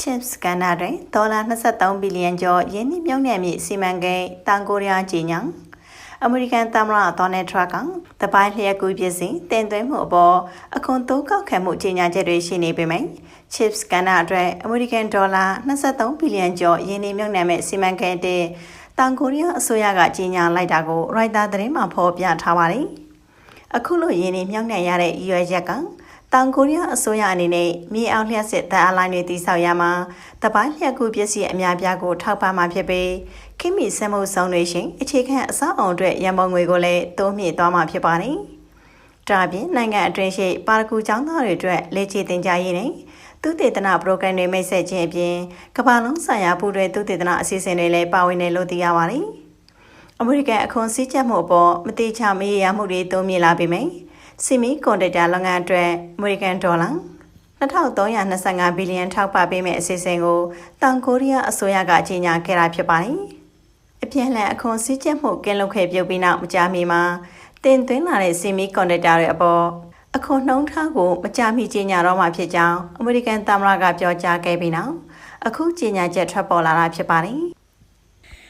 chips ကဏ္ဍတွင်ဒေါ်လာ23ဘီလီယံကျော်ယင်းနှိမ့်မြုံနယ်မြေစီမံကိန်းတန်ကိုရီးယားကြီးညာအမေရိကန်သမ္မတဒေါ်နယ်ထရန့်ကတပိုင်းလျက်ကူးပစ္စည်းတင်သွင်းမှုအပေါ်အခွန်တိုးကောက်ခံမှုကြီးညာချက်တွေရှိနေပေမယ့် chips ကဏ္ဍအတွက်အမေရိကန်ဒေါ်လာ23ဘီလီယံကျော်ယင်းနှိမ့်မြုံနယ်မဲ့စီမံကိန်းတဲ့တန်ကိုရီးယားအစိုးရကကြီးညာလိုက်တာကို Reuters သတင်းမှာဖော်ပြထားပါတယ်အခုလိုယင်းနှိမ့်မြုံနယ်ရတဲ့ရည်ရွယ်ချက်က တောင်ကိုရီးယားအစိုးရအနေနဲ့မြေအောင်လျှက်စစ်တပ်အလိုင်းတွေတည်ဆောက်ရမှာတပိုင်းလျှက်ကူပစ္စည်းအများပြားကိုထောက်ပံ့မှာဖြစ်ပြီးခိမီစက်မှုဆောင်တွေရှင်အခြေခံအဆောက်အုံအတွက်ရန်ပုံငွေကိုလည်းတိုးမြင့်သွားမှာဖြစ်ပါတယ်။ဒါပြင်နိုင်ငံအတွင်းရှိပါရကူကျောင်းသားတွေအတွက်လေ့ကျင့်သင်ကြားရေးနဲ့သူတေသနာပရိုဂရမ်တွေမိတ်ဆက်ခြင်းအပြင်ကမ္ဘာလုံးဆိုင်ရာပူးတွဲသူတေသနာအစီအစဉ်တွေလည်းပါဝင်တယ်လို့သိရပါတယ်။အမေရိကန်အခွန်စည်းကြပ်မှုအပေါ်မတိချမေးရမှုတွေတိုးမြင့်လာပေမယ့် စီမီကွန်ဒက်တာလုပ်ငန်းအတွက်အမေရိကန်ဒေါ်လာ2325ဘီလီယံထောက်ပံ့ပေးမယ့်အစီအစဉ်ကိုတောင်ကိုရီးယားအစိုးရကကြီးညာခဲ့တာဖြစ်ပါတယ်။အပြန်အလှန်အခွန်စည်းကျက်မှုကင်းလွတ်ခဲ့ပြုတ်ပြီးနောက်မကြာမီမှာတင်သွင်းလာတဲ့စီမီကွန်ဒက်တာတွေအပေါ်အခွန်နှုံးထားကိုမကြာမီကြီးညာတော့မှဖြစ်ကြောင်းအမေရိကန်သမ္မတကပြောကြားခဲ့ပြီးနောက်အခုကြီးညာချက်ထွက်ပေါ်လာတာဖြစ်ပါတယ်။